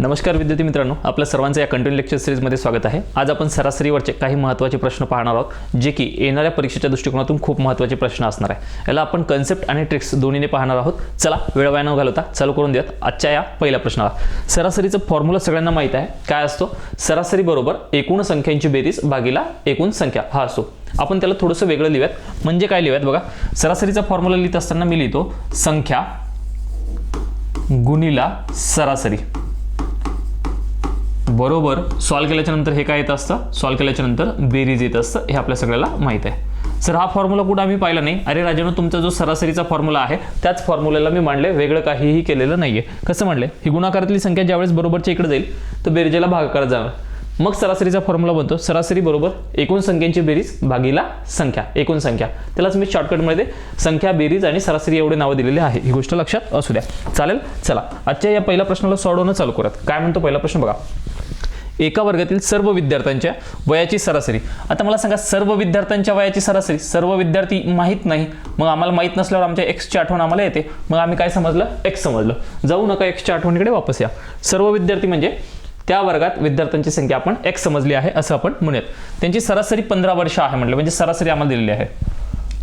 नमस्कार विद्यार्थी मित्रांनो आपल्या सर्वांचं या कंटिन्यू लेक्चर सिरीजमध्ये स्वागत आहे. आज आपण सरासरीवरचे काही महत्त्वाचे प्रश्न पाहणार आहोत जे की येणाऱ्या परीक्षेच्या दृष्टिकोनातून खूप महत्त्वाचे प्रश्न असणार आहे. याला आपण कन्सेप्ट आणि ट्रिक्स दोन्हीने पाहणार आहोत. चला वेळ वाया न घालवता चालू करून देत आजच्या या पहिल्या प्रश्नाला. सरासरीचं फॉर्म्युला सगळ्यांना माहीत आहे. काय असतो? सरासरी बरोबर एकूण संख्यांची बेरीज भागीला एकूण संख्या हा असतो. आपण त्याला थोडंसं वेगळं लिहूयात. म्हणजे काय लिहूयात बघा? सरासरीचा फॉर्म्युला लिहित असताना मी लिहितो संख्या गुणीला सरासरी. बरोबर सॉल्व केल्याच्यानंतर हे काय येत असतं? सॉल्व केल्याच्यानंतर बेरीज येत असतं. हे आपल्या सगळ्याला माहीत आहे. सर हा फॉर्म्युला कुठं आम्ही पाहिला नाही? अरे राजानो तुमचा जो सरासरीचा फॉर्म्युला आहे त्याच फॉर्म्युलाला मी मांडले वेगळं काहीही केलेलं नाहीये. कसं मांडले ही गुणाकारातली संख्या ज्यावेळेस बरोबरच्या इकडे जाईल तर बेरीजेला भागाकार जाणार. मग सरासरीचा फॉर्म्युला बनतो. सरासरी बरोबर एकूण संख्यांची बेरीज भागीला संख्या. एकूण संख्या. त्यालाच मी शॉर्टकटमध्ये संख्या बेरीज आणि सरासरी एवढे नावं दिलेले आहे. ही गोष्ट लक्षात असू द्या. चालेल? चला. आजच्या या पहिल्या प्रश्नाला सोडवणं चालू करत काय म्हणतो? पहिला प्रश्न बघा. एका वर्गातील सर्व विद्यार्थ्यांच्या वयाची सरासरी. आता मला सांगा सर्व विद्यार्थ्यांच्या वयाची सरासरी सर्व विद्यार्थी माहीत नाही मग आम्हाला माहीत नसल्यावर आमच्या एक्सची आठवण आम्हाला येते. मग आम्ही काय समजलं? एक्स समजलं. जाऊ नका एक्सच्या आठवणीकडे वापस या. सर्व विद्यार्थी म्हणजे त्या वर्गात विद्यार्थ्यांची संख्या आपण एक्स समजली आहे असं आपण म्हणूयात. त्यांची सरासरी पंधरा वर्ष आहे म्हटलं म्हणजे सरासरी आम्हाला दिलेली आहे.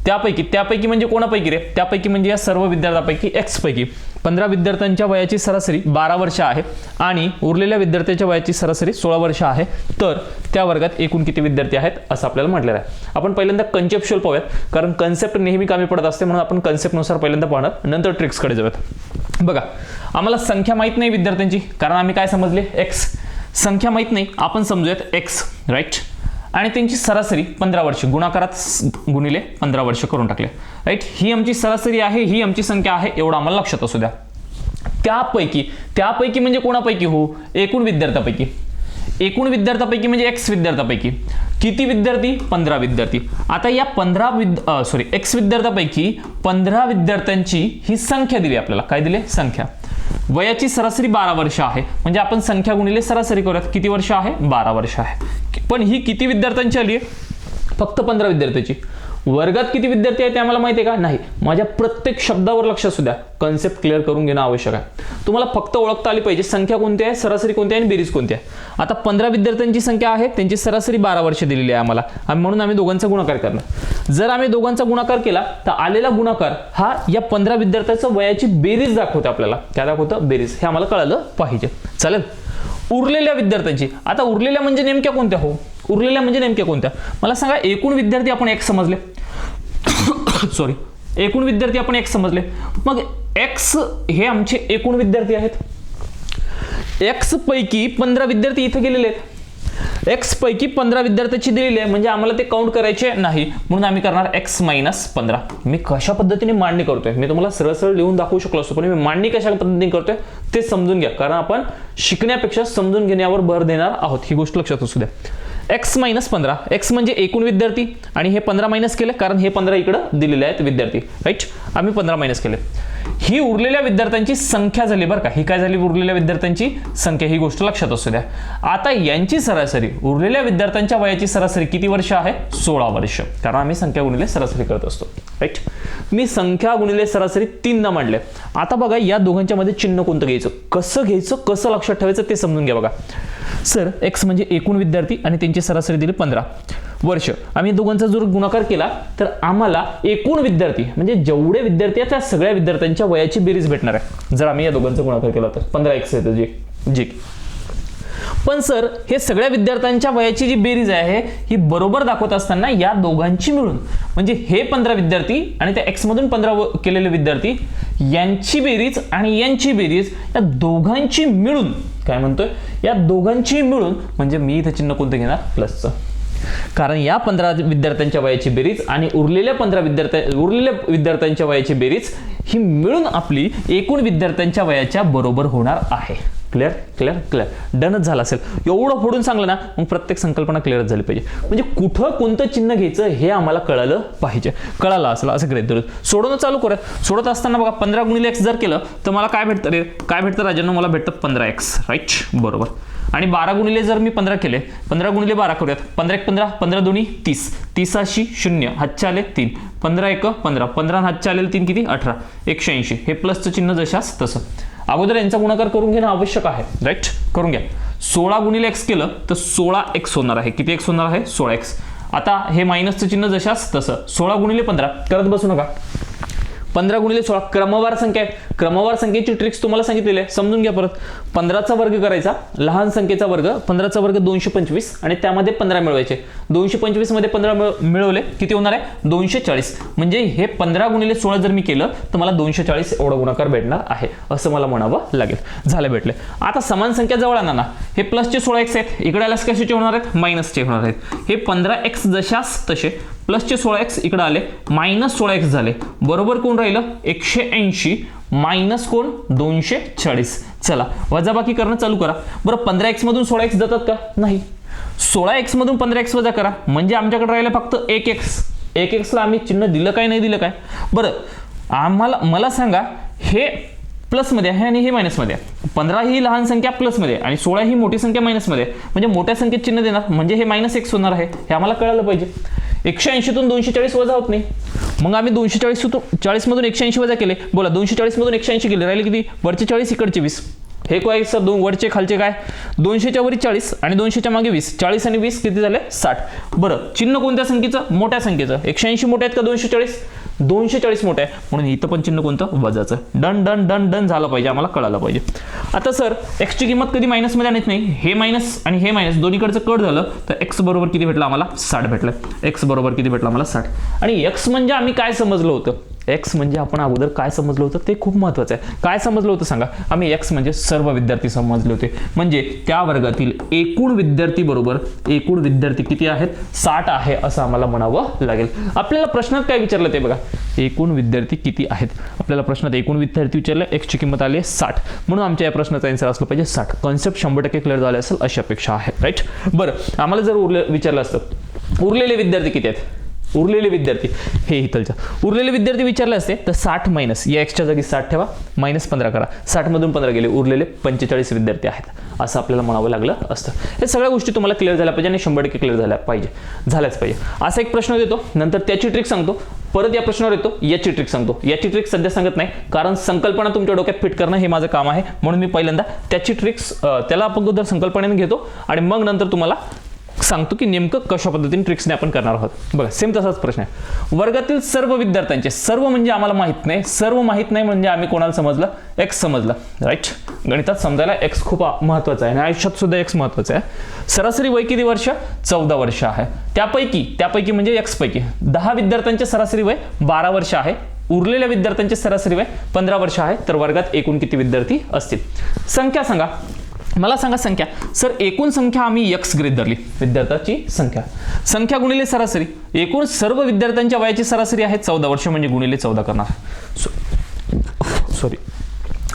त्यापैकी त्यापैकी म्हणजे कोणापैकी रे? त्यापैकी म्हणजे या सर्व विद्यार्थ्यांपैकी एक्सपैकी पंधरा विद्यार्थ्यांच्या वयाची सरासरी बारा वर्ष आहे आणि उरलेल्या विद्यार्थ्यांच्या वयाची सरासरी सोळा वर्ष आहे. तर त्या वर्गात एकूण किती विद्यार्थी आहेत असं आपल्याला म्हटलेलं आहे. आपण पहिल्यांदा कन्सेप्च्युअल पाहूयात कारण कन्सेप्ट नेहमी कमी पडत असते म्हणून आपण कन्सेप्टनुसार पहिल्यांदा पाहणार. नंतर ट्रिक्सकडे जाऊयात. बघा आम्हाला संख्या माहीत नाही विद्यार्थ्यांची कारण आम्ही काय समजले? एक्स संख्या माहीत नाही आपण समजूयात एक्स राईट आणि त्यांची सरासरी पंधरा वर्ष गुणाकारात गुणिले पंधरा वर्ष करून टाकले. राईट ही आमची सरासरी आहे ही आमची संख्या आहे एवढं आम्हाला लक्षात असू द्या. त्यापैकी त्यापैकी म्हणजे कोणापैकी हो? एकूण विद्यार्थ्यापैकी. एकूण विद्यार्थ्यापैकी म्हणजे एक्स विद्यार्थ्यापैकी. किती विद्यार्थी? पंधरा विद्यार्थी. आता या पंधरा विद सॉरी एक्स विद्यार्थ्यापैकी पंधरा विद्यार्थ्यांची ही संख्या दिली आपल्याला. काय दिली? संख्या. वयाची सरासरी बारा वर्ष आहे. म्हणजे आपण संख्या गुणिले सरासरी करूयात. किती वर्ष आहे? बारा वर्ष आहे. पण ही किती विद्यार्थ्यांची आली आहे? फक्त पंधरा विद्यार्थ्याची. वर्गात किती विद्यार्थी आहेत ते आम्हाला माहिती आहे का? नाही. माझ्या प्रत्येक शब्दावर लक्ष असू द्या. कन्सेप्ट क्लिअर करून घेणं आवश्यक आहे. तुम्हाला फक्त ओळखता आली पाहिजे. संख्या कोणती आहे? सरासरी कोणती आहे? आणि बेरीज कोणती आहे? आता पंधरा विद्यार्थ्यांची संख्या आहे. त्यांची सरासरी बारा वर्ष दिलेली आहे आम्हाला. आणि म्हणून आम्ही दोघांचा गुणाकार करणार. जर आम्ही दोघांचा गुणाकार केला तर आलेला गुणाकार हा या पंधरा विद्यार्थ्याचं वयाची बेरीज दाखवते आपल्याला. त्या दाखवतं बेरीज. हे आम्हाला कळालं पाहिजे. चालेल? उरलेल्या विद्यार्थ्यांची. आता उरलेल्या म्हणजे नेमक्या कोणत्या हो? उरलेल्या म्हणजे नेमक्या कोणत्या? मला सांगा एकूण विद्यार्थी आपण एक समजले. सॉरी एकूण विद्यार्थी आपण एक समजले. मग एक्स हे आमचे एकूण विद्यार्थी आहेत. एक्स पैकी पंधरा विद्यार्थी इथे गेलेले आहेत. एक्स पैकी पंधरा विद्यार्थ्याची दिलेली आहे. म्हणजे आम्हाला ते काउंट करायचे नाही. म्हणून आम्ही करणार एक्स मायनस पंधरा. मी कशा पद्धतीने मांडणी करतोय? मी तुम्हाला सरळ सरळ लिहून दाखवू शकलो असतो पण मी मांडणी कशा पद्धतीने करतोय ते समजून घ्या. कारण आपण शिकण्यापेक्षा समजून घेण्यावर भर देणार आहोत. ही गोष्ट लक्षात असू द्या. एक्स मायनस पंधरा. एक्स म्हणजे एकूण विद्यार्थी आणि हे पंधरा मायनस केले कारण हे पंधरा इकडं दिलेले आहेत विद्यार्थी. राईट आम्ही पंधरा मायनस केले. ही उरलेल्या विद्यार्थ्यांची संख्या झाली बरं का. ही काय झाली? उरलेल्या विद्यार्थ्यांची संख्या. ही गोष्ट लक्षात असू द्या. आता यांची सरासरी उरलेल्या विद्यार्थ्यांच्या वयाची सरासरी किती वर्ष आहे? सोळा वर्ष. कारण आम्ही संख्या गुणिले सरासरी करत असतो. राईट मी संख्या गुणिले सरासरी तीनदा मांडले. आता बघा या दोघांच्या मध्ये चिन्ह कोणतं घ्यायचं? कसं घ्यायचं? कसं लक्षात ठेवायचं ते समजून घ्या बघा. सर एक्स म्हणजे एकूण विद्यार्थी आणि त्यांची सरासरी दिली पंधरा वर्ष. आम्ही दोघांचा जर गुणाकार केला तर आम्हाला एकूण विद्यार्थी म्हणजे जेवढे विद्यार्थी आहेत त्या सगळ्या विद्यार्थ्यांच्या वयाची बेरीज भेटणार आहे. जर आम्ही या दोघांचा गुणाकार केला तर पंधरा एक्स येतं जे जे पण सर हे सगळ्या विद्यार्थ्यांच्या वयाची जी बेरीज आहे ही बरोबर दाखवत असताना या दोघांची मिळून म्हणजे हे पंधरा विद्यार्थी आणि त्या एक्स मधून पंधरा केलेले विद्यार्थी यांची बेरीज आणि यांची बेरीज या दोघांची मिळून काय म्हणतोय? या दोघांची मिळून म्हणजे मी इथं चिन्ह कोणतं घेणार? प्लसचं. कारण या पंधरा विद्यार्थ्यांच्या वयाची बेरीज आणि उरलेल्या पंधरा विद्यार्थ्या उरलेल्या विद्यार्थ्यांच्या वयाची बेरीज ही मिळून आपली एकूण विद्यार्थ्यांच्या वयाच्या बरोबर होणार आहे. क्लिअर क्लिअर क्लिअर डनच झालं असेल. एवढं फोडून सांगलं ना मग प्रत्येक संकल्पना क्लिअरच झाली पाहिजे. म्हणजे कुठं कोणतं चिन्ह घ्यायचं हे आम्हाला कळलं पाहिजे. कळालं असेल असं गृहीत धरून. सोडवणं चालू करूया. सोडत असताना बघा पंधरा गुणिले एक्स जर केलं तर मला काय भेटतं रे? काय भेटतं राजांना? मला भेटतं पंधरा एक्स राईट बरोबर. आणि बारा गुणिले जर मी पंधरा केले पंधरा गुणिले बारा करूयात. पंधरा एक पंधरा पंधरा दोन्ही तीस. तीसाशी शून्य हातच्या आले तीन. पंधरा एक पंधरा. पंधरा हातच्या आलेले तीन किती? अठरा. एकशे ऐंशी. हे प्लसचं चिन्ह जशास तसं. अगोदर यांचा गुणाकार करून घेणं आवश्यक आहे. राईट करून घ्या. सोळा गुणिले एक्स केलं तर सोळा एक्स होणार आहे. किती एक्स होणार आहे? सोळा एक्स आता हे मायनसचं चिन्ह जशाच तसं. सोळा गुणिले पंधरा. करत बसू नका. पंधरा गुणिले सोळा. क्रमवार संख्या आहे. क्रमवार संख्येची ट्रिक्स तुम्हाला सांगितलेली आहे. समजून घ्या परत. पंधराचा वर्ग करायचा. लहान संख्येचा वर्ग. पंधराचा वर्ग दोनशे पंचवीस. आणि त्यामध्ये पंधरा मिळवायचे. दोनशे पंचवीसमध्ये पंधरा मिळवले. किती होणार आहे? दोनशे चाळीस. म्हणजे हे पंधरा गुणिले सोळा जर मी केलं तर मला दोनशे चाळीस एवढा गुणाकार भेटणार आहे. असं मला म्हणावं लागेल. झालं भेटले. आता समान संख्या जवळ आणा ना. हे प्लसचे सोळा एक्स आहेत. इकडे आल्यास कशाचे होणार आहेत? मायनसचे होणार आहेत. हे पंधरा एक्स जशास तसे प्लसचे सोळा एक्स इकडं आले मायनस सोळा एक्स झाले. बरोबर कोण राहिलं? एकशे ऐंशी मायनस कोण? दोनशे चाळीस. चला वजाबाकी करणं चालू करा. बरं पंधरा एक्समधून सोळा एक्स जातात का? नाही. सोळा एक्समधून पंधरा एक्स वजा करा. म्हणजे आमच्याकडे राहिलं फक्त एक एक्स एक एक्सला आम्ही चिन्ह दिलं काय नाही दिलं काय? बरं आम्हाला मला सांगा हे प्लसमध्ये आहे आणि हे मायनसमध्ये आहे. पंधरा ही लहान संख्या प्लसमध्ये आहे आणि सोळा ही मोठी संख्या मायनसमध्ये आहे. म्हणजे मोठ्या संख्येत चिन्ह देणार. म्हणजे हे मायनस एक्स होणार आहे. हे आम्हाला कळालं पाहिजे. एकशे ऐंशीतून दोनशे चाळीस वजा होत नाही. मग आम्ही दोनशे चाळीस चाळीसमधून एकशे ऐंशी वजा केले. बोला दोनशे चाळीसमधून एकशे ऐंशी केले. राहिले किती? वरचे चाळीस इकडचे वीस. हे काय सर? दोन वरचे खालचे काय? दोनशेच्या वरी चाळीस आणि दोनशेच्या मागे वीस. चाळीस आणि वीस किती झाले? साठ. बरं चिन्ह कोणत्या संख्येचं? मोठ्या संख्येचं. एकशे ऐंशी मोठ्या आहेत का दोनशे चाळीस दोनशे चाळीस मोठं आहे. म्हणून इथं पण चिन्ह कोणतं? वजाचं. डन डन डन डन झालं पाहिजे. आम्हाला कळायला पाहिजे. आता सर एक्सची किंमत कधी मायनसमध्ये आणत नाही? हे मायनस आणि हे मायनस दोन्हीकडचं कट झालं तर एक्स बरोबर किती भेटलं आम्हाला? साठ भेटलं. एक्स बरोबर किती भेटलं आम्हाला? साठ. आणि एक्स म्हणजे आम्ही काय समजलं होतं? एक्स म्हणजे आपण अगोदर काय समजलं होतं ते खूप महत्त्वाचं आहे. काय समजलं होतं सांगा? आम्ही एक्स म्हणजे सर्व विद्यार्थी समजले होते. म्हणजे त्या वर्गातील एकूण विद्यार्थी बरोबर एकूण विद्यार्थी किती आहेत? साठ आहे असं आम्हाला म्हणावं लागेल. आपल्याला प्रश्नात काय विचारलं ते बघा. एकूण विद्यार्थी किती आहेत? आपल्याला प्रश्नात एकूण विद्यार्थी विचारले एक्सची किंमत आली आहे साठ. म्हणून आमच्या या प्रश्नाचा आन्सर असलं पाहिजे साठ. कॉन्सेप्ट शंभर टक्के क्लिअर झाले असेल अशी अपेक्षा आहे. राईट बरं आम्हाला जर उरले विचारलं असतं उरलेले विद्यार्थी किती आहेत? उरलेले विद्यार्थी हे इथलच्या. उरलेले विद्यार्थी विचारले असते तर साठ मायनस या एक्सच्या जागी साठ ठेवा मायनस पंधरा करा. साठमधून पंधरा गेले उरलेले पंचेचाळीस विद्यार्थी आहेत. असं आपल्याला म्हणावं लागलं असतं. हे सगळ्या गोष्टी तुम्हाला क्लिअर झाल्या पाहिजे आणि शंभर टक्के क्लिअर झाल्या पाहिजे. झाल्याच पाहिजे. असा एक प्रश्न देतो नंतर त्याची ट्रिक सांगतो परत या प्रश्नावर येतो याची ट्रिक सांगतो. याची ट्रिक सध्या सांगत नाही कारण संकल्पना तुमच्या डोक्यात फिट करणं हे माझं काम आहे. म्हणून मी पहिल्यांदा त्याची ट्रिक्स त्याला आपण अगोदर संकल्पनेने घेतो आणि मग नंतर तुम्हाला सांगतो की नेमकं कशा पद्धतीने ट्रिक्सने आपण करणार आहोत. बघा सेम तसाच प्रश्न आहे. वर्गातील सर्व विद्यार्थ्यांचे सर्व म्हणजे आम्हाला माहीत नाही सर्व माहीत नाही म्हणजे आम्ही कोणाला समजलं? एक्स समजलं. राईट गणितात समजायला एक्स खूप महत्त्वाचा आहे आणि आयुष्यात सुद्धा एक्स महत्वाचं आहे. सरासरी वय किती वर्ष? चौदा वर्ष आहे. त्यापैकी त्यापैकी म्हणजे एक्स पैकी. दहा विद्यार्थ्यांचे सरासरी वय बारा वर्ष आहे. उरलेल्या विद्यार्थ्यांचे सरासरी वय पंधरा वर्ष आहे. तर वर्गात एकूण किती विद्यार्थी असतील? संख्या सांगा. मला सांगा संख्या. सर एकूण संख्या आम्ही यक्स गृहीत धरली. विद्यार्थ्याची संख्या. संख्या गुणिले सरासरी. एकूण सर्व विद्यार्थ्यांच्या वयाची सरासरी आहे चौदा वर्ष म्हणजे गुणिले चौदा करणार. सॉरी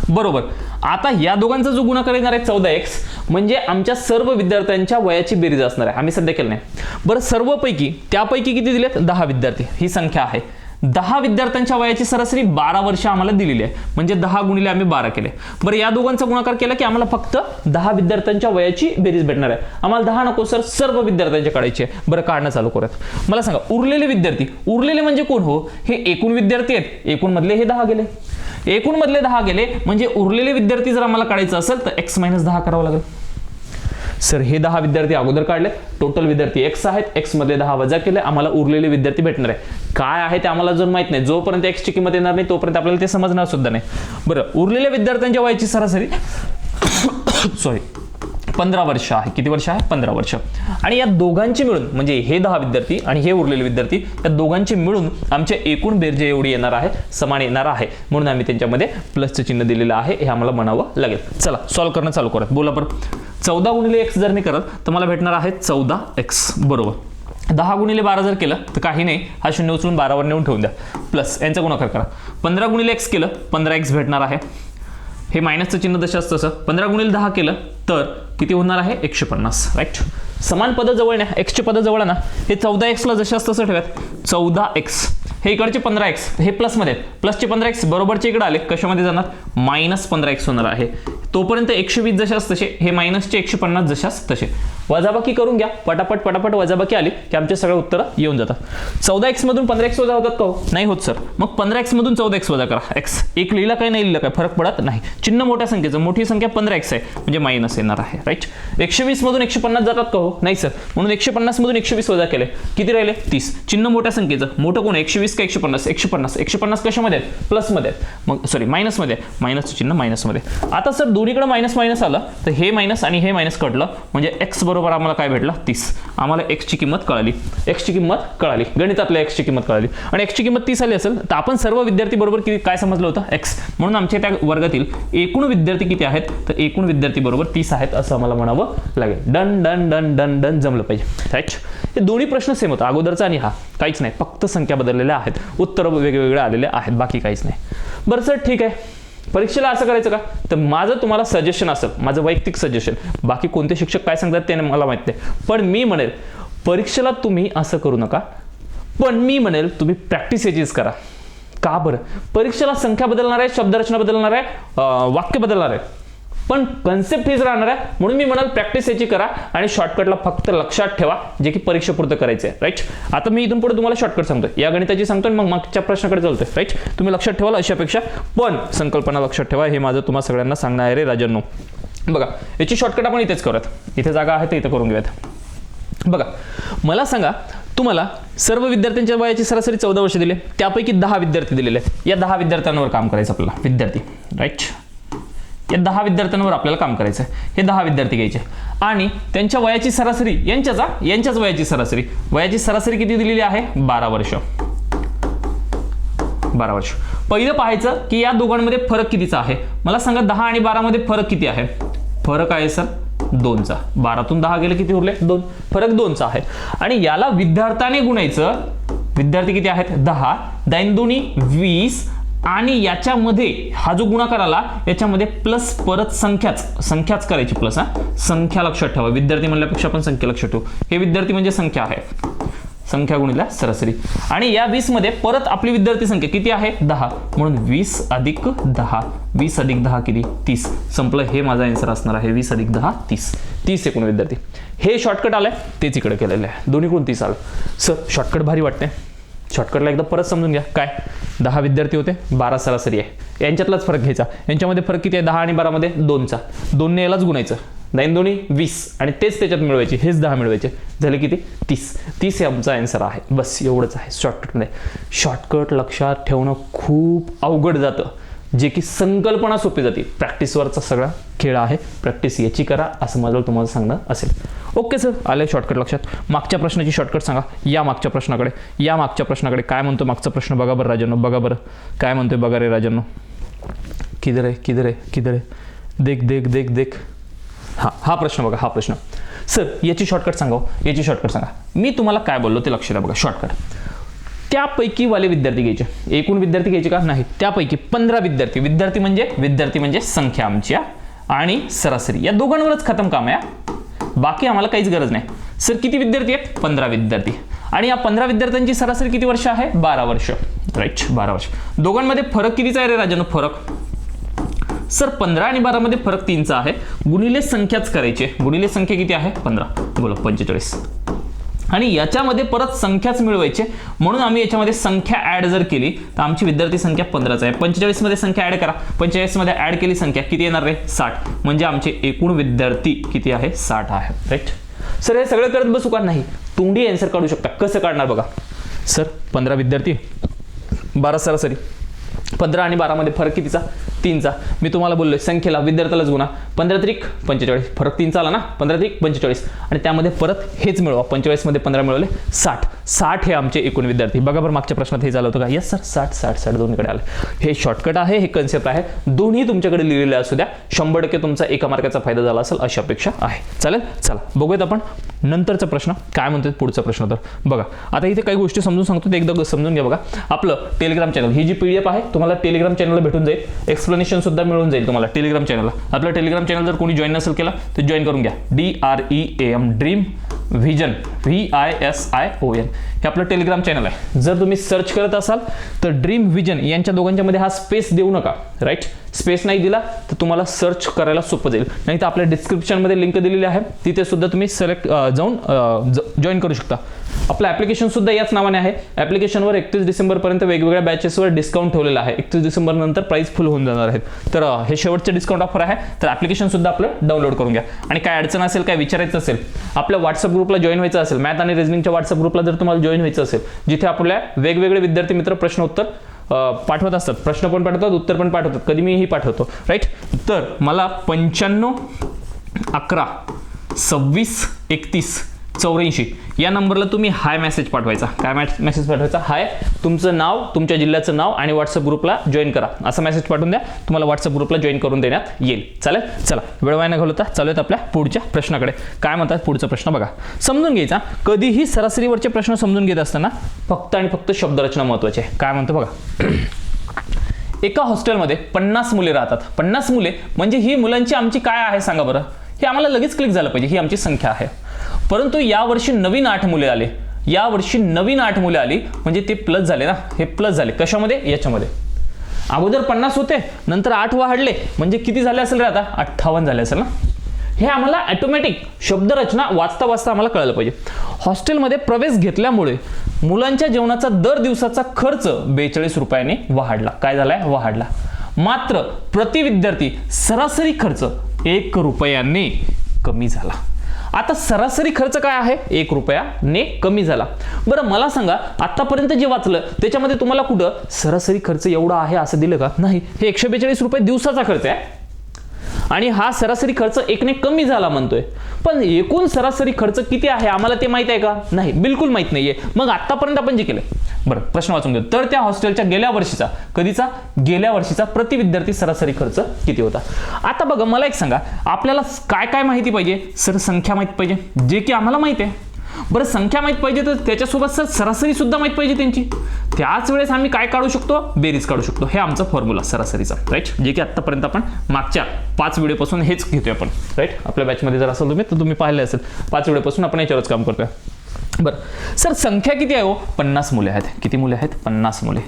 बरोबर. आता या दोघांचा जो गुणाकार येणार आहे चौदा एक्स म्हणजे आमच्या सर्व विद्यार्थ्यांच्या वयाची बेरीज असणार आहे. आम्ही सध्या केलं नाही. बरं सर्वपैकी त्यापैकी किती दिलेत? दहा विद्यार्थी. ही संख्या आहे. दहा विद्यार्थ्यांच्या वयाची सरासरी बारा वर्ष आम्हाला दिलेली आहे. म्हणजे दहा गुणिले आम्ही बारा केले. बरं या दोघांचा गुणाकार केला की आम्हाला फक्त दहा विद्यार्थ्यांच्या वयाची बेरीज भेटणार आहे. आम्हाला दहा नको सर. सर्व विद्यार्थ्यांचे काढायचे आहे. बरं काढणं चालू करूयात. मला सांगा उरलेले विद्यार्थी उरलेले म्हणजे कोण हो? हे एकूण विद्यार्थी आहेत. एकूण मधले हे दहा गेले. एकूण मधले दहा गेले. म्हणजे उरलेले विद्यार्थी जर आम्हाला काढायचं असेल तर एक्स मायनस दहा करावं लागेल. सर हे दहा विद्यार्थी अगोदर काढले टोटल विद्यार्थी एक्स आहेत. एक्समध्ये दहा वजा केले. आम्हाला उरलेले विद्यार्थी भेटणार आहे. काय आहे ते आम्हाला अजून माहीत नाही. जोपर्यंत एक्सची किंमत येणार नाही तोपर्यंत आपल्याला ते समजणार सुद्धा नाही. बरं उरलेल्या विद्यार्थ्यांच्या वयाची सरासरी सॉरी पंधरा वर्ष आहे. किती वर्ष आहे? पंधरा वर्ष. आणि या दोघांची मिळून म्हणजे हे दहा विद्यार्थी आणि हे उरलेले विद्यार्थी या दोघांची मिळून आमच्या एकूण बेरजे एवढी येणार आहे समान येणार आहे. म्हणून आम्ही त्यांच्यामध्ये प्लसचं चिन्ह दिलेलं आहे. हे आम्हाला म्हणावं लागेल. चला सॉल्व्ह करणं चालू करत बोला बरं. चौदा गुणिले एक्स जर मी करत तर मला भेटणार आहे चौदा एक्स बरोबर. दहा गुणिले बारा जर केलं तर काही नाही. हा शून्य उचलून बारावर नेऊन ठेवून द्या. प्लस यांचा गुणाकार करा. पंधरा गुणिले एक्स केलं पंधरा एक्स भेटणार आहे. हे मायनसचं चिन्ह तशाच तसं. पंधरा गुणिले दहा केलं तर किती होणार आहे? एकशे पन्नास. राईट समान पद जवळ न्या. एक्सचे पद जवळ ना हे चौदा एक्सला जशाच तसं ठेवत चौदा एक्स हे इकडचे पंधरा एक्स हे प्लसमध्ये आहेत प्लसचे पंधरा एक्स बरोबरचे इकडे आले. कशामध्ये जाणार? मायनस पंधरा एक्स होणार आहे. तोपर्यंत एकशे वीस जशास तसे हे मायनसचे एकशे पन्नास जशास तसे. वजाबाकी करून घ्या. पटापट पटापट वजाबाकी आली की आमचे सगळे उत्तरं येऊन जातात. चौदा एक्स मधून पंधरा एक्स वजा होतात का हो? नाही होत सर. मग पंधरा एक्स मधून चौदा एक्स वजा करा. एक्स एक लिहिला काय नाही लिहिलं काय? फरक पडत नाही. चिन्ह मोठ्या संख्येचं. मोठी संख्या पंधरा एक्स आहे. म्हणजे मायनस येणार आहे. राईट एकशे वीस मधून एकशे पन्नास जातात का हो? नाही सर. म्हणून एकशे पन्नास मधून एकशे वीस वजा केले. किती राहिले? तीस. चिन्ह मोठ्या संख्येचं. मोठं कोण एकशे वीस का एकशे पन्नास एकशे पन्नास एकशे पन्नास कशामध्ये आहेत? प्लसमध्ये आहेत. मग सॉरी मायनसमध्ये आहे मायनसचं चिन्ह मायनसमध्ये आता सर दोन्हीकडे मायनस मायनस आलं तर हे मायनस आणि हे मायनस कटलं. म्हणजे एक्स बरोबर आम्हाला काय भेटलं? तीस. आम्हाला एक्सची किंमत कळाली. एक्सची किंमत कळाली. गणितातल्या एक्सची किंमत कळाली. आणि एक्सची किंमत तीस आली असेल तर आपण सर्व विद्यार्थी बरोबर किती काय समजलं होतं? एक्स म्हणून आमच्या त्या वर्गातील एकूण विद्यार्थी किती आहेत? तर एकूण विद्यार्थी बरोबर तीस आहेत असं आम्हाला म्हणावं लागेल. Done done done done done जमलं पाहिजे. राईट हे दोन्ही प्रश्न सेम होता. अगोदरचा आणि हा. काहीच नाही. फक्त संख्या बदललेल्या आहेत. उत्तर वेगवेगळे आलेले आहेत. बाकी काहीच नाही. बरं सर ठीक आहे. परीक्षेला असं करायचं का? तर माझं तुम्हाला सजेशन असेल माझं वैयक्तिक सजेशन बाकी कोणते शिक्षक काय सांगतात ते मला माहीत नाही. पण मी म्हणेल परीक्षेला तुम्ही असं करू नका. पण मी म्हणेल तुम्ही प्रॅक्टिस याचीच करा. का बरं? परीक्षेला संख्या बदलणार आहे शब्दरचना बदलणार आहे वाक्य बदलणार आहे. पण कन्सेप्ट हीच राहणार आहे. म्हणून मी म्हणाल प्रॅक्टिस याची करा आणि शॉर्टकटला फक्त लक्षात ठेवा जे की परीक्षेपुरतं करायचं आहे राईट आता मी इथून पुढे तुम्हाला शॉर्टकट सांगतो या गणिताची सांगतोय मग मागच्या प्रश्नाकडे चालतोय राईट तुम्ही लक्षात ठेवाल अशी अपेक्षा. पण संकल्पना लक्षात ठेवा हे माझं तुम्हाला सगळ्यांना सांगणार आहे रे राजांनो. बघा याची शॉर्टकट आपण इथेच करूयात. इथे जागा आहे तर इथं करून घेऊयात. बघा मला सांगा तुम्हाला सर्व विद्यार्थ्यांच्या वयाची सरासरी चौदा वर्ष दिले त्यापैकी दहा विद्यार्थी दिलेले आहेत. या दहा विद्यार्थ्यांवर काम करायचं आपल्याला. विद्यार्थी राईट या दहा विद्यार्थ्यांवर आपल्याला काम करायचं आहे हे दहा विद्यार्थी घ्यायचे. आणि त्यांच्या वयाची सरासरी यांच्याचा यांच्याच वयाची सरासरी. वयाची सरासरी किती दिलेली आहे? बारा वर्ष. बारा वर्ष. पहिलं पाहायचं की या दोघांमध्ये फरक कितीचा आहे? मला सांगा दहा आणि बारामध्ये फरक किती आहे? फरक आहे सर दोनचा. बारातून दहा गेले किती उरले? दोन. फरक दोनचा आहे. आणि याला विद्यार्थ्याने गुणायचं विद्यार्थी किती आहेत? दहा. दैनदोनी वीस आणि याच्यामध्ये हा जो गुणाकार आला याच्यामध्ये प्लस परत संख्याच संख्याच करायची प्लस हा. संख्या लक्षात ठेवा. विद्यार्थी म्हणल्यापेक्षा आपण संख्या लक्षात ठेवू. हे विद्यार्थी म्हणजे संख्या आहे. संख्या गुणिला सरासरी. आणि या वीसमध्ये परत आपली विद्यार्थी संख्या किती आहे? दहा. म्हणून वीस अधिक दहा. वीस अधिक दहा किती? तीस. संपलं. हे माझा आन्सर असणार आहे. वीस अधिक दहा तीस. तीस एकूण विद्यार्थी. हे शॉर्टकट आलंय. तेच इकडे केलेलं आहे. दोन्ही कोण तीस आलं. सर शॉर्टकट भारी वाटते शॉर्टकटला एकदा परत समजून घ्या. काय? दहा विद्यार्थी होते बारा सरासरी आहे. यांच्यातलाच फरक घ्यायचा. यांच्यामध्ये फरक किती आहे? दहा आणि बारामध्ये दोनचा. दोनने यालाच गुणायचं. नाईन दोन्ही वीस. आणि तेच त्याच्यात मिळवायचे. हेच दहा मिळवायचे. झाले किती? तीस. तीस हे आमचा आन्सर आहे. बस एवढंच आहे. शॉर्टकटमध्ये शॉर्टकट लक्षात ठेवणं खूप अवघड जातं. जे की संकल्पना सोपी जाते. प्रॅक्टिसवरचा सगळा खेळ आहे. प्रॅक्टिस याची करा असं माझं तुम्हाला सांगणं असेल. ओके सर आले शॉर्टकट लक्षात. मागच्या प्रश्नाची शॉर्टकट सांगा. या मागच्या प्रश्नाकडे. या मागच्या प्रश्नाकडे. काय म्हणतो मागचा प्रश्न? बघा बरं राजांनो बघा बरं. काय म्हणतोय? बघा रे राजांनो किधर आहे? किधर आहे? किधर आहे? देख देख देख देख. हां हा प्रश्न बघा हा प्रश्न. सर याची शॉर्टकट सांगा हो. याची शॉर्टकट सांगा. मी तुम्हाला काय बोललो ते लक्षात बघा. शॉर्टकट त्यापैकी वाले विद्यार्थी घ्यायचे. एकूण विद्यार्थी घ्यायचे का? नाही. त्यापैकी पंधरा विद्यार्थी. विद्यार्थी म्हणजे विद्यार्थी म्हणजे संख्या आमची आणि सरासरी. या दोघांवरच खतम काम आहे बाकी आम्हाला काहीच गरज नाही. सर किती विद्यार्थी आहेत? पंधरा विद्यार्थी. आणि या पंधरा विद्यार्थ्यांची सरासरी किती वर्ष आहे? बारा वर्ष. राईट बारा वर्ष. दोघांमध्ये फरक कितीचा आहे रे राजानो? फरक? सर पंधरा आणि बारामध्ये फरक तीनचा आहे. गुणिले संख्याच करायची. आहे. गुणिले संख्या किती आहे? पंधरा. बोला पंचेचाळीस. आणि याच्यामध्ये परत संख्याच मिळवायचे. म्हणून आम्ही याच्यामध्ये संख्या ऍड जर केली तर आमची विद्यार्थी संख्या पंधराच आहे. पंचेचाळीसमध्ये संख्या ऍड करा. पंचेचाळीसमध्ये ऍड केली संख्या किती येणार रे? साठ. म्हणजे आमचे एकूण विद्यार्थी किती आहे? साठ आहे. राईट सर हे सगळं करत बसू का नाही? तोंडी आन्सर काढू शकता. कसं काढणार बघा. सर पंधरा विद्यार्थी. बारा सरासरी. पंधरा आणि बारामध्ये फरक कितीचा? तीनचा. मी तुम्हाला बोललोय संख्येला विद्यार्थ्यालाच गुणा. पंधरा त्रिक पंचेचाळीस. फरक तीनचा आला ना? पंधरा त्रिक पंचेचाळीस. आणि त्यामध्ये परत हेच मिळवा. पंचेचाळीसमध्ये पंधरा मिळवले साठ. साठ हे आमचे एकूण विद्यार्थी. बघा बरं मागच्या प्रश्नात हे झालं होतं का? येस सर साठ साठ साठ दोन्हीकडे आलं. हे शॉर्टकट आहे हे कन्सेप्ट आहे. दोन्ही तुमच्याकडे लिहिलेले असू द्या. शंभर टक्के तुमचा एका मार्काचा फायदा झाला असेल अशी अपेक्षा आहे. चालेल? चला बघूयात आपण नंतरचा प्रश्न. काय म्हणतात पुढचा प्रश्न तर? बघा आता इथे काही गोष्टी समजून सांगतो ते एकदा समजून घ्या बघा. आपलं टेलिग्राम चॅनल ही जी पी डी एफ आहे तुम्हाला टेलिग्राम चॅनलला भेटून जाईल. एक्स एक्सप्लेनेशन सुद्धा मिळून जाईल तुम्हाला टेलिग्राम चॅनलला आपला टेलिग्राम चॅनल जर कोणी जॉईन नसेल केला तर जॉईन करून घ्या. D R E A M dream vision V I S I O N हे आपलं टेलिग्राम चॅनल आहे. जर तुम्ही सर्च करत असाल तर ड्रीम व्हिजन यांच्या दोघांच्या मध्ये हा स्पेस देऊ नका. राईट स्पेस नाही दिला तर तुम्हाला सर्च करायला सोपं जाईल. नाही तर आपल्या डिस्क्रिप्शनमध्ये लिंक दिलेली आहे. तिथे सुद्धा तुम्ही सिलेक्ट जाऊन जॉईन करू शकता. आपलं ॲप्लिकेशन सुद्धा याच नावाने आहे. ॲप्लिकेशनवर एकतीस डिसेंबरपर्यंत वेगवेगळ्या बॅचेसवर डिस्काउंट ठेवलेलं आहे. एकतीस डिसेंबर नंतर प्राईस फुल होऊन जाणार आहेत. तर हे शेवटचे डिस्काउंट ऑफर आहे. तर ॲप्लिकेशन सुद्धा आपलं डाउनलोड करून घ्या. आणि काय अडचण असेल काय विचारायचं असेल आपल्या व्हॉट्सअप ग्रुपला जॉईन व्हायचं असेल मॅथ आणि रिझनिंगच्या व्हॉट्सअप ग्रुपला जर तुम्हाला जॉईन व्हायचं असेल जिथे आपल्या वेगवेगळे विद्यार्थी मित्र प्रश्न उत्तर पाठवत असतात. प्रश्न पण पाठवतात उत्तर पण पाठवतात. कधी मीही पाठवतो. राईट तर मला पंच्याण्णव अकरा सव्वीस एकतीस चौऱ्याऐंशी. या नंबरला तुम्ही हाय मेसेज पाठवायचा. काय मेसेज पाठवायचा? हाय तुमचं नाव तुमच्या जिल्ह्याचं नाव आणि व्हॉट्सअप ग्रुपला जॉईन करा. असा मेसेज पाठवून द्या. तुम्हाला व्हॉट्सअप ग्रुपला जॉईन करून देण्यात येईल. चालेल? चला वेळ वाया न घालवता चालूयात आपल्या पुढच्या प्रश्नाकडे. काय म्हणतात पुढचा प्रश्न बघा. समजून घ्यायचा. कधीही सरासरीवरचे प्रश्न समजून घेत असताना फक्त आणि फक्त शब्दरचना महत्वाची आहे. काय म्हणतो बघा. एका हॉस्टेलमध्ये पन्नास मुले राहतात. पन्नास मुले म्हणजे ही मुलांची आमची काय आहे सांगा बरं? हे आम्हाला लगेच क्लिक झालं पाहिजे. ही आमची संख्या आहे. परंतु यावर्षी नवीन आठ मुले आले. यावर्षी नवीन आठ मुले आली. म्हणजे ते प्लस झाले ना? हे प्लस झाले. कशामध्ये? याच्यामध्ये. अगोदर पन्नास होते नंतर आठ वाढले. म्हणजे किती झाले असेल रे आता? अठ्ठावन्न झाले असेल ना? हे आम्हाला ॲटोमॅटिक शब्दरचना वाचता वाचता आम्हाला कळलं पाहिजे. हॉस्टेलमध्ये प्रवेश घेतल्यामुळे मुलांच्या जेवणाचा दर दिवसाचा खर्च बेचाळीस रुपयाने वाढला. काय झालाय? वाढला. मात्र प्रति विद्यार्थी सरासरी खर्च एक रुपयाने कमी झाला. आता सरासरी खर्च काय आहे? एक रुपयाने कमी झाला. बरं मला सांगा आतापर्यंत जे वाचलं त्याच्यामध्ये तुम्हाला कुठं सरासरी खर्च एवढा आहे असं दिलं का? नाही. हे एकशे बेचाळीस रुपये दिवसाचा खर्च आहे. आणि हा सरासरी खर्च एकने कमी झाला म्हणतोय. पण एकूण सरासरी खर्च किती आहे? आम्हाला ते माहीत आहे का? नाही बिलकुल माहीत नाहीये. मग आतापर्यंत आपण जे केलं बरं प्रश्न वाचून घेऊ. तर त्या हॉस्टेलच्या गेल्या वर्षीचा कधीचा? गेल्या वर्षीचा प्रति विद्यार्थी सरासरी खर्च किती होता? आता बघा मला एक सांगा. आपल्याला काय काय माहिती पाहिजे? सर संख्या माहिती पाहिजे? जे की आम्हाला माहिती आहे. बरं संख्या माहीत पाहिजे तर त्याच्यासोबत सर सरासरी सुद्धा माहीत पाहिजे त्यांची. त्याच वेळेस आम्ही काय काढू शकतो? बेरीज काढू शकतो. हे आमचा फॉर्म्युला सरासरीचा. राईट जे की आत्तापर्यंत आपण मागच्या पाच व्हिडिओपासून हेच घेतोय आपण. राईट आपल्या बॅचमध्ये जर असेल तुम्ही तर तुम्ही पाहिले असेल. पाच व्हिडिओपासून आपण याच्यावरच काम करतोय. बरं. सर संख्या किती आहे हो? पन्नास मुले आहेत. किती मुले आहेत? पन्नास मुले.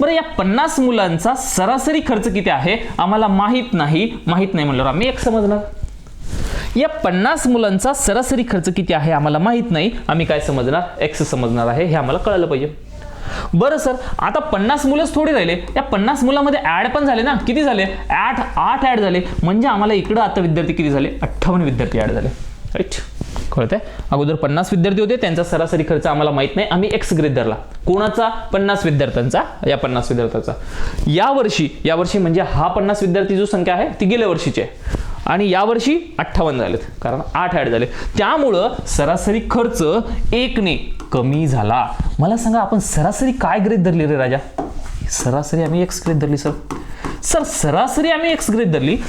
बरं या पन्नास मुलांचा सरासरी खर्च किती आहे? आम्हाला माहीत नाही. माहीत नाही म्हणल्यावर आम्ही एक समजणार. या पन्नास मुलांचा सरासरी खर्च किती आहे आम्हाला माहीत नाही. आम्ही काय समजणार? एक्स समजणार आहे. हे आम्हाला कळलं पाहिजे. बरं सर. आता पन्नास मुलंच थोडी राहिले. या पन्नास मुलामध्ये ऍड पण झाले ना? किती झाले? आठ आठ ऍड झाले. म्हणजे आम्हाला इकडं आता विद्यार्थी किती झाले? अठ्ठावन्न विद्यार्थी ऍड झाले. राईट कळतंय? अगोदर पन्नास विद्यार्थी होते. त्यांचा सरासरी खर्च आम्हाला माहीत नाही. आम्ही एक्स ग्रेड धरला कोणाचा? पन्नास विद्यार्थ्यांचा. या पन्नास विद्यार्थ्यांचा. या वर्षी या वर्षी म्हणजे हा पन्नास विद्यार्थी जो संख्या आहे ती गेल्या वर्षीची आहे. आणि यावर्षी अठ्ठावन्न झालेत कारण आठ ॲड झाले. त्यामुळं सरासरी खर्च एकने कमी झाला. मला सांगा आपण सरासरी काय ग्रेड धरली रे राजा? सरासरी आम्ही एक्स ग्रेड धरली सर सर सरासरी आम्ही एक्स ग्रेड धरली.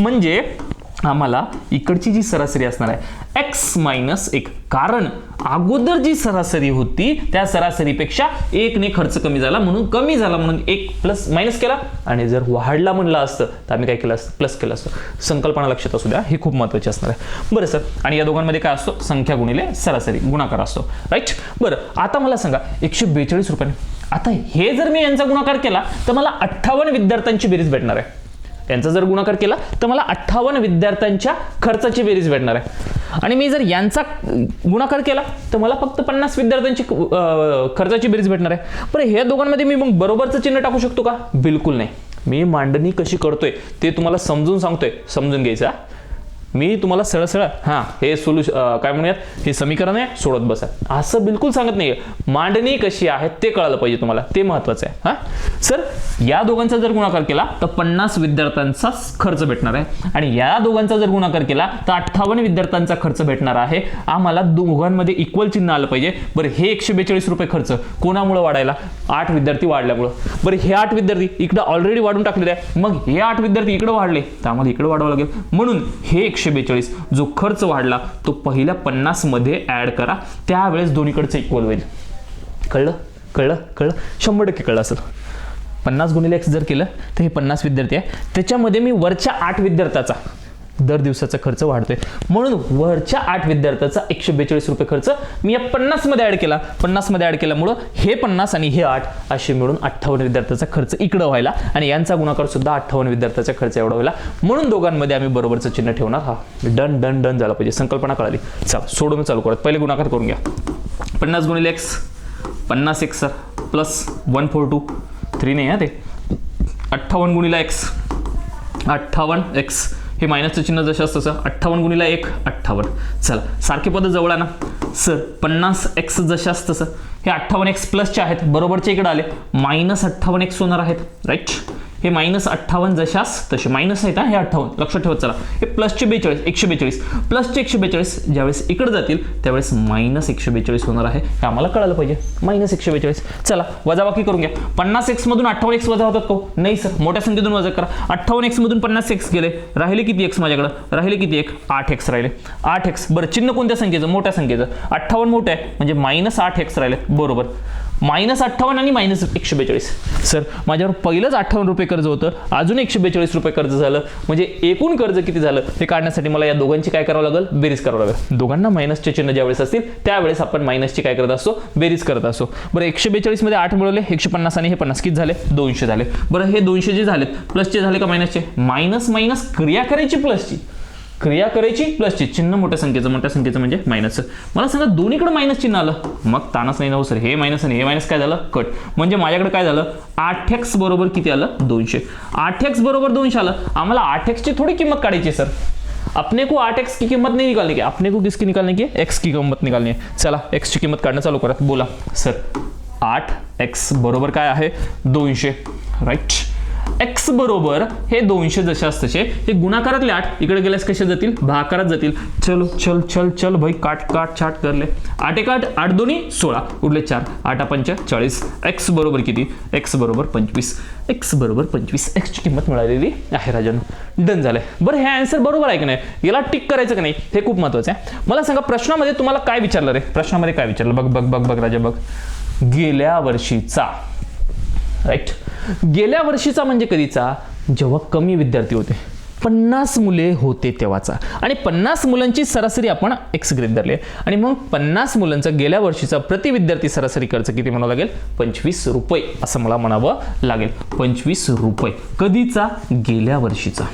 म्हणजे आम्हाला इकडची जी सरासरी असणार आहे एक्स मायनस एक. कारण अगोदर जी सरासरी होती त्या सरासरीपेक्षा एकने खर्च कमी झाला म्हणून कमी झाला म्हणून एक प्लस मायनस केला. आणि जर वाढला म्हणलं असतं तर आम्ही काय केलं असतं? प्लस केलं असतं. संकल्पना लक्षात असू द्या हे खूप महत्त्वाची असणार आहे. बरं सर आणि या दोघांमध्ये काय असतो? संख्या गुणिले सरासरी गुणाकार असतो. राईट बरं आता मला सांगा एकशे बेचाळीस रुपयाने. आता हे जर मी यांचा गुणाकार केला तर मला अठ्ठावन्न विद्यार्थ्यांची बेरीज भेटणार आहे. यांचा जर गुणाकार केला तर मला अठ्ठावन्न विद्यार्थ्यांच्या खर्चाची बेरीज भेटणार आहे. आणि मी जर यांचा गुणाकार केला तर मला फक्त पन्नास विद्यार्थ्यांची खर्चाची बेरीज भेटणार आहे. पण ह्या दोघांमध्ये मी मग बरोबरचं चिन्ह टाकू शकतो का? बिलकुल नाही. मी मांडणी कशी करतोय ते तुम्हाला समजून सांगतोय. समजून घ्यायचं मी तुम्हाला सरळ सरळ हां हे सोल्युशन काय म्हणूयात? हे समीकरण आहे सोडत बसा. असं बिलकुल सांगत नाहीये. मांडणी कशी आहे ते कळालं पाहिजे तुम्हाला. ते महत्वाचं आहे हां? सर या दोघांचा जर गुणाकार केला तर पन्नास विद्यार्थ्यांचा खर्च भेटणार आहे. आणि या दोघांचा जर गुणाकार केला तर अठ्ठावन्न विद्यार्थ्यांचा खर्च भेटणार आहे. आम्हाला दोघांमध्ये इक्वल चिन्ह आलं पाहिजे. बरं हे एकशे बेचाळीस रुपये खर्च कोणामुळे वाढायला? आठ विद्यार्थी वाढल्यामुळं. बरं हे आठ विद्यार्थी इकडं ऑलरेडी वाढून टाकलेले आहे मग हे आठ विद्यार्थी इकडे वाढले तर आम्हाला इकडे वाढवावं लागेल. म्हणून हे एकशे बेचाळीस जो खर्च वाढला तो पहिल्या पन्नासमध्ये ऍड करा. त्यावेळेस दोन्हीकडचं इक्वल होईल. कळलं? कळलं? कळलं? शंभर टक्के कळलं असेल. पन्नास गुणिले एक्स जर केलं तर हे पन्नास विद्यार्थी आहे. त्याच्यामध्ये मी वरच्या आठ विद्यार्थ्याचा दर दिवसाचा खर्च वाढतोय. म्हणून वरच्या आठ विद्यार्थ्याचा एकशे बेचाळीस रुपये खर्च मी या पन्नासमध्ये ॲड केला. पन्नासमध्ये ॲड केल्यामुळं हे पन्नास आणि हे आठ असे मिळून अठ्ठावन्न विद्यार्थ्याचा खर्च इकडं व्हायला आणि यांचा गुणाकार सुद्धा अठ्ठावन्न विद्यार्थ्याचा खर्च एवढा व्हायला. म्हणून दोघांमध्ये आम्ही बरोबरचं चिन्ह ठेवणार. हा डन डन डन झाला पाहिजे. संकल्पना कळाली. चल सोडून चालू करत पहिले गुणाकार करून घ्या. पन्नास गुणिले एक्स पन्नास X sir plus one four two three नाही हा ते. अठ्ठावन्न गुणिला एक्स अठ्ठावन्न एक्स हे मायनसचं चिन्ह जसं असतं सर अठ्ठावन्न गुणिला एक अठ्ठावन्न. चला सारखे पद जवळ आहे ना सर पन्नास एक्स जसे असतं सर हे अठ्ठावन्न एक्स प्लसचे आहेत बरोबरचे इकडे आले. मायनस अठ्ठावन्न एक्स होणार आहेत. राईट हे मायनस अठ्ठावन्न जशास तसे. मायनस आहेत हे अठ्ठावन्न. लक्षात ठेवत चला. हे प्लसचे बेचाळीस एकशे बेचाळीस. प्लसचे एकशे बेचाळीस ज्यावेळेस इकडे जातील त्यावेळेस मायनस एकशे बेचाळीस होणार आहे. हे आम्हाला कळालं पाहिजे. मायनस एकशे बेचाळीस. चला वजाबाकी करून घ्या. पन्नास एक्समधून अठ्ठावन्न एक्स वजा होतात को हो? नाही सर. मोठ्या संख्येतून वजा करा. अठ्ठावन्न एक्समधून पन्नास एक्स गेले. राहिले किती एक्स माझ्याकडं? राहिले किती एक? आठ एक्स राहिले. आठ एक्स बरं चिन्ह कोणत्या संख्येचं? मोठ्या संख्येचं. अठ्ठावन्न मोठं आहे. म्हणजे मायनस आठ एक्स राहिले. बरोबर. मायनस अठ्ठावन्न आणि मायनस एकशे बेचाळीस सर माझ्यावर पहिलंच अठ्ठावन्न रुपये कर्ज होतं अजून एकशे बेचाळीस रुपये कर्ज झालं म्हणजे एकूण कर्ज किती झालं हे काढण्यासाठी मला या दोघांची काय करावं लागेल? बेरीज करावं लागेल. दोघांना मायनसचे चिन्ह ज्यावेळेस असतील त्यावेळेस आपण मायनसची काय करत असतो? बेरीज करत असतो. बरं एकशे बेचाळीसमध्ये आठ मिळवले एकशे पन्नास आणि हे पन्नास किती झाले? दोनशे झाले. बरं हे दोनशे जे झालेत प्लसचे झाले का मायनसचे? मायनस मायनस क्रिया करायची प्लसची. क्रिया करायची प्लसची चिन्ह मोठ्या संख्येचं मोठ्या संख्येचं म्हणजे मायनस मला सांगा दोन्हीकडे मायनस चिन्ह आलं. मग तानच नाही ना सर. हे मायनस आणि हे मायनस काय झालं? कट म्हणजे माझ्याकडे काय झालं? आठ एक्स बरोबर किती आलं? दोनशे. आठ एक्स बरोबर दोनशे आलं. आम्हाला आठ एक्सची थोडी किंमत काढायची सर. अपने को आठ एक्स की कीमत नहीं निकालने की? अपने को किसकी निकालने की? एक्स की किंमत निकालनी है चला एक्स ची किंमत काढणं चालू करा बोला. सर आठ एक्स बरोबर काय आहे? दोनशे. राईट एक्स बरोबर हे दोनशे जसे असतसे हे गुणाकारातले आठ इकडे गेल्यास कसे जातील? भाकारात जातील. चल चल चल चल भाई काट काट छाट करले. आठ एक आठ आठ दोन्ही सोळा. उरले चार. आठ पंच चाळीस. एक्स बरोबर किती? एक्स बरोबर पंचवीस. एक्स बरोबर पंचवीस. एक्सची किंमत मिळालेली आहे राजांनो. डन झालंय. बरं हे आन्सर बरोबर आहे की नाही? याला टिक करायचं की नाही? हे खूप महत्वाचं आहे. मला सांगा प्रश्नामध्ये तुम्हाला काय विचारलं रे? प्रश्नामध्ये काय विचारलं? बघ बघ बघ बघ राजा बघ. गेल्या वर्षीचा राईट गेल्या वर्षीचा म्हणजे कधीचा? जेव्हा कमी विद्यार्थी होते. पन्नास मुले होते तेव्हाचा. आणि पन्नास मुलांची सरासरी आपण एक्स ग्रेड धरली आहे. आणि मग पन्नास मुलांचा गेल्या वर्षीचा प्रति विद्यार्थी सरासरी खर्च किती म्हणावं लागेल? पंचवीस रुपये असं मला म्हणावं लागेल. पंचवीस रुपये. कधीचा? गेल्या वर्षीचा.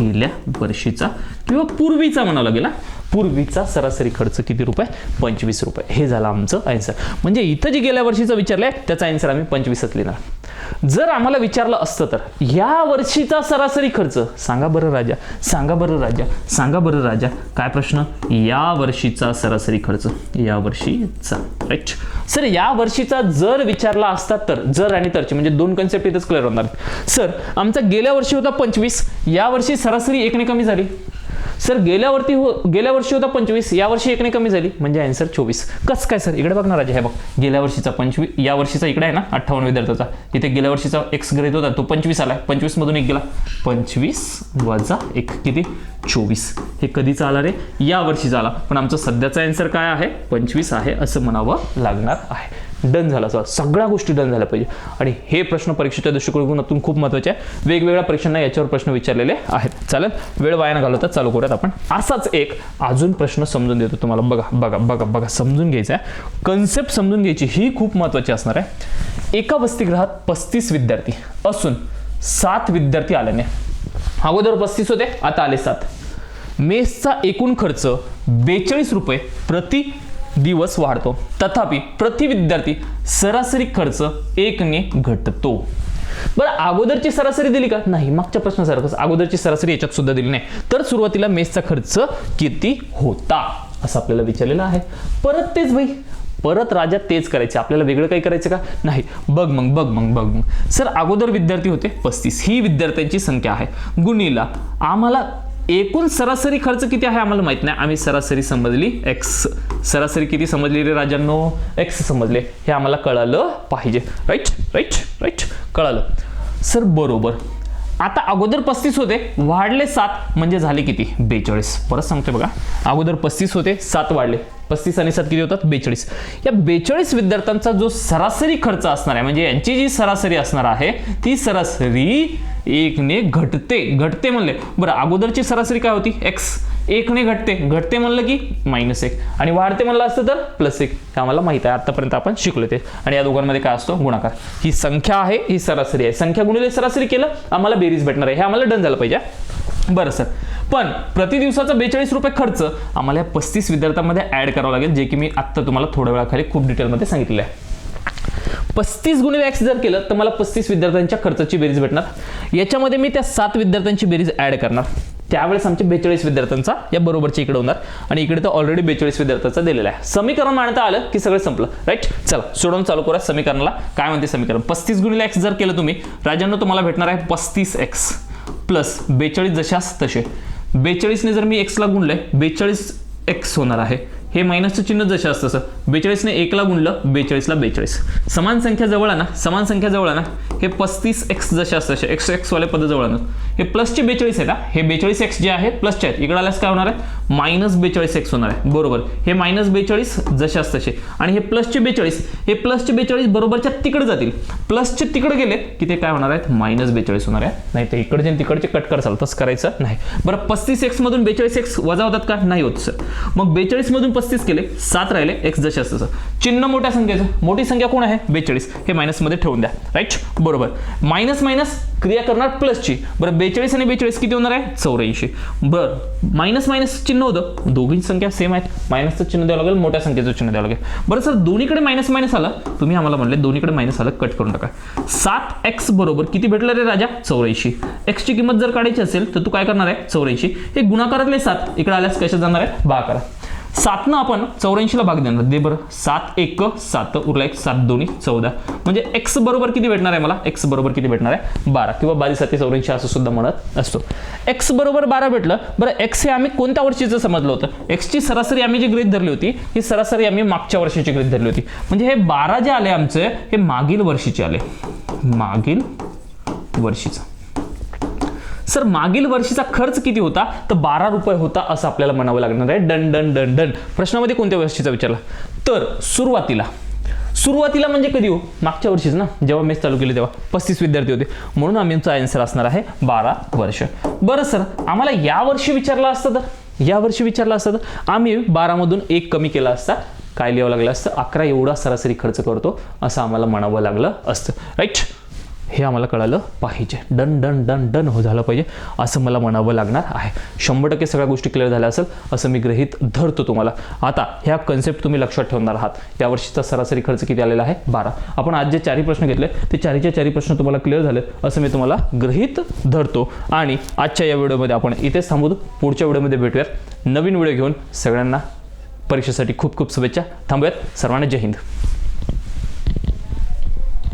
गेल्या वर्षीचा. किंवा पूर्वीचा म्हणावं लागेल पूर्वीचा सरासरी खर्च किती रुपये? पंचवीस रुपये. हे झालं आमचं आन्सर म्हणजे इथं जे गेल्या वर्षीचं विचारलंय त्याचा आन्सर आम्ही पंचवीसच लिहिणार. जर आम्हाला विचारलं असतं तर या वर्षीचा सरासरी खर्च सांगा बरं राजा सांगा बरं राजा सांगा बरं राजा काय प्रश्न? या वर्षीचा सरासरी खर्च या वर्षीचा. राईट सर या वर्षीचा जर विचारला असता तर जर आणि तरची म्हणजे दोन कन्सेप्ट इथंच क्लिअर होणार. सर आमचा गेल्या वर्षी होता पंचवीस या वर्षी सरासरी एकने कमी झाली. सर गेल्यावरती हो गेल्या वर्षी होता पंचवीस या वर्षी एकने कमी झाली. म्हणजे आन्सर चोवीस. कसं काय सर? इकडे बघ ना राजा हे बघ. गेल्या वर्षीचा पंचवीस या वर्षीचा इकडे आहे ना अठ्ठावन्न विद्यार्थ्याचा. तिथे गेल्या वर्षीचा एक्स ग्रेड होता तो पंचवीस आला पंचवीस मधून एक गेला. पंचवीस वजा एक किती? चोवीस. हे कधीचा आला रे? या वर्षीचा आला. पण आमचा सध्याचा आन्सर काय आहे? पंचवीस आहे असं म्हणावं लागणार आहे. डन झाला सर सगळ्या गोष्टी डन झाल्या पाहिजे. आणि हे प्रश्न परीक्षेच्या दृष्टिकोनातून खूप महत्त्वाचे आहे. वेगवेगळ्या परीक्षांना याच्यावर प्रश्न विचारलेले आहेत. चालेल? वेळ वाया न घालवता चालू करूयात आपण. असाच एक अजून प्रश्न समजून देतो तुम्हाला. बघा बघा बघा बघा समजून घ्यायचा आहे. कन्सेप्ट समजून घ्यायची ही खूप महत्त्वाची असणार आहे. एका वसतिगृहात पस्तीस विद्यार्थी असून सात विद्यार्थी आल्याने अगोदर पस्तीस होते आता आले सात. मेसचा एकूण खर्च बेचाळीस रुपये प्रति दिवस वाढतो. तथापि प्रति विद्यार्थी सरासरी खर्च एकने घटतो. बरं अगोदरची सरासरी दिली का? नाही मागच्या प्रश्नासारखंच. अगोदरची सरासरी याच्यात सुद्धा दिली नाही. तर सुरुवातीला मेसचा खर्च किती होता? असं आपल्याला विचारलेलं आहे. परत तेच भाई परत राजा तेच करायचे. आपल्याला वेगळं काही करायचं का? नाही. बघ मग बघ मग बघ मग. सर अगोदर विद्यार्थी होते पस्तीस. ही विद्यार्थ्यांची संख्या आहे. गुणीला आम्हाला एकूण सरासरी खर्च किती आहे आम्हाला माहीत नाही. आम्ही सरासरी समजली एक्स सरासरी किती समजली रे राजांनो? एक्स समजले. हे आम्हाला कळालं पाहिजे. राईट राईट राईट कळालं. सर बरोबर. आता अगोदर पस्तीस होते. वाढले सात म्हणजे झाले किती? बेचाळीस. परत सांगते बघा. अगोदर पस्तीस होते सात वाढले. पस्तीस आणि सात किती होतात? बेचाळीस. या बेचाळीस विद्यार्थ्यांचा जो सरासरी खर्च असणार आहे म्हणजे यांची जी सरासरी असणार आहे ती सरासरी एकने घटते. घटते म्हणले. बरं अगोदरची सरासरी काय होती? एक्स एकने घटते. घटते म्हणलं की मायनस एक. आणि वाढते म्हणलं असतं तर प्लस एक. हे आम्हाला माहीत आहे. आतापर्यंत आपण शिकलो ते. आणि या दोघांमध्ये काय असतो? गुणाकार. ही संख्या आहे ही सरासरी आहे. संख्या गुणिले सरासरी केलं आम्हाला बेरीज भेटणार आहे. हे आम्हाला डन झालं पाहिजे बरं सर. पण प्रति दिवसाचा बेचाळीस रुपये खर्च आम्हाला या पस्तीस विद्यार्थ्यांमध्ये ऍड करावं लागेल जे की मी आत्ता तुम्हाला थोड्या वेळाखाली खूप डिटेलमध्ये सांगितले आहे. पस्तीस गुणिले एक्स जर केलं तर मला पस्तीस विद्यार्थ्यांच्या खर्चाची बेरीज भेटणार. याच्यामध्ये मी त्या सात विद्यार्थ्यांची बेरीज ऍड करणार. त्यावेळेस आमच्या बेचाळीस विद्यार्थ्यांचा या बरोबरच्या इकडे होणार आणि इकडे तर ऑलरेडी बेचाळीस विद्यार्थ्यांचा दिलेला आहे. समीकरण मांडता आलं की सगळं संपलं. राईट चला सोडून चालू करा समीकरणाला. काय म्हणते समीकरण? पस्तीस गुणिले एक्स जर केलं तुम्ही राजांना तुम्हाला भेटणार आहे पस्तीस एक्स प्लस बेचाळीस जशास तसे. बेचाळीसने जर मी एक्सला गुणले बेचाळीस एक्स होणार आहे. हे मायनसचं चिन्ह जसे असतं तसं. बेचाळीसने एकला गुणलं बेचाळीसला बेचाळीस. समान संख्या जवळ आणा समान संख्या जवळ आणा. हे पस्तीस एक्स जसे असतं एक्स एक्स वाले पद जवळ आणत हे प्लसचे बेचाळीस आहे का हे बेचाळीस एक्स जे आहे प्लसचे आहेत. इकडे आल्यास काय होणार आहे? मायनस बेचाळीस एक्स होणार आहे. बरोबर. हे मायनस बेचाळीस जसे असतं तसे. आणि हे प्लसचे बेचाळीस हे प्लसचे बेचाळीस बरोबरच्या तिकडे जातील. प्लसचे तिकडे गेले की ते काय होणार आहेत? मायनस बेचाळीस होणार आहे नाही तर इकडचे तिकडचे कट करसाल तसं करायचं नाही. बरं पस्तीस एक्समधून बेचाळीस एक्स वजा होतात का? नाही होत सर. मग बेचाळीसमधून पस्तीस केले सात राहिले एक्स जसे असतं चिन्ह मोठ्या संख्येचं. मोठी संख्या कोण आहे? बेचाळीस. हे मायनसमध्ये ठेवून द्या. राईट बरोबर. मायनस मायनस क्रिया करणार प्लसची बरं बेचाळीस आणि बेचाळीस किती होणार आहे? चौऱ्याऐंशी. बरं मायनस मायनस चिन्ह होतं. दोघींची संख्या सेम आहेत. मायनसचं चिन्ह द्यावं लागेल मोठ्या संख्येचं चिन्ह द्यावं लागेल. बरं सर दोन्हीकडे मायनस मायनस आलं तुम्ही आम्हाला म्हणले दोन्हीकडे मायनस आलं कट करून टाका. सात एक्स बरोबर किती भेटलं रे राजा? चौऱ्याऐंशी. एक्सची किंमत जर काढायची असेल तर तू काय करणार आहे? चौऱ्याऐंशी. हे गुणाकारातले सात. इकडे आल्यास कशा जाणार आहे? बा करा. सातनं आपण चौऱ्याऐंशीला भाग देणार. दे बरं. सात एक सात. उरला एक सात दोन्ही चौदा. म्हणजे एक्स बरोबर किती भेटणार आहे मला? एक्स बरोबर किती भेटणार आहे? बारा. किंवा बारी साती चौऱ्याऐंशी असं सुद्धा म्हणत असतो. एक्स बरोबर बारा भेटलं. बरं एक्स हे आम्ही कोणत्या वर्षीचं समजलं होतं? एक्सची सरासरी आम्ही जी गृहित धरली होती ही सरासरी आम्ही मागच्या वर्षीची गृहित धरली होती. म्हणजे हे बारा जे आले आमचे हे मागील वर्षीचे आले. मागील वर्षीचं. सर मागील वर्षीचा खर्च किती होता? तर बारा रुपये होता असं आपल्याला म्हणावं लागणार आहे. Done done done done. प्रश्नामध्ये कोणत्या वर्षीचा विचारला? तर सुरुवातीला. सुरुवातीला म्हणजे कधी हो? मागच्या वर्षीच ना? जेव्हा मेस चालू केली तेव्हा. पस्तीस विद्यार्थी होते. म्हणून आम्ही आमचा आन्सर असणार आहे बारा वर्ष. बरं सर आम्हाला या वर्षी विचारलं असतं तर? या वर्षी विचारलं असतं तर? आम्ही बारामधून एक कमी केला असता. काय लिहावं लागलं असतं? अकरा एवढा सरासरी खर्च करतो असं आम्हाला म्हणावं लागलं असतं. राईट हे आम्हाला कळालं पाहिजे. डन डन डन डन हो झालं पाहिजे असं मला म्हणावं लागणार आहे. शंभर टक्के सगळ्या गोष्टी क्लिअर झाल्या असेल असं मी गृहीत धरतो तुम्हाला. आता ह्या कन्सेप्ट तुम्ही लक्षात ठेवणार आहात. या वर्षीचा सरासरी खर्च किती आलेला आहे? बारा. आपण आज जे चारही प्रश्न घेतले ते चारीच्या चारी प्रश्न तुम्हाला क्लिअर झाले असं मी तुम्हाला गृहीत धरतो. आणि आजच्या या व्हिडिओमध्ये आपण इथेच थांबू पुढच्या व्हिडिओमध्ये भेटूयात. नवीन व्हिडिओ घेऊन सगळ्यांना परीक्षेसाठी खूप खूप शुभेच्छा. थांबूयात. सर्वांना जय हिंद.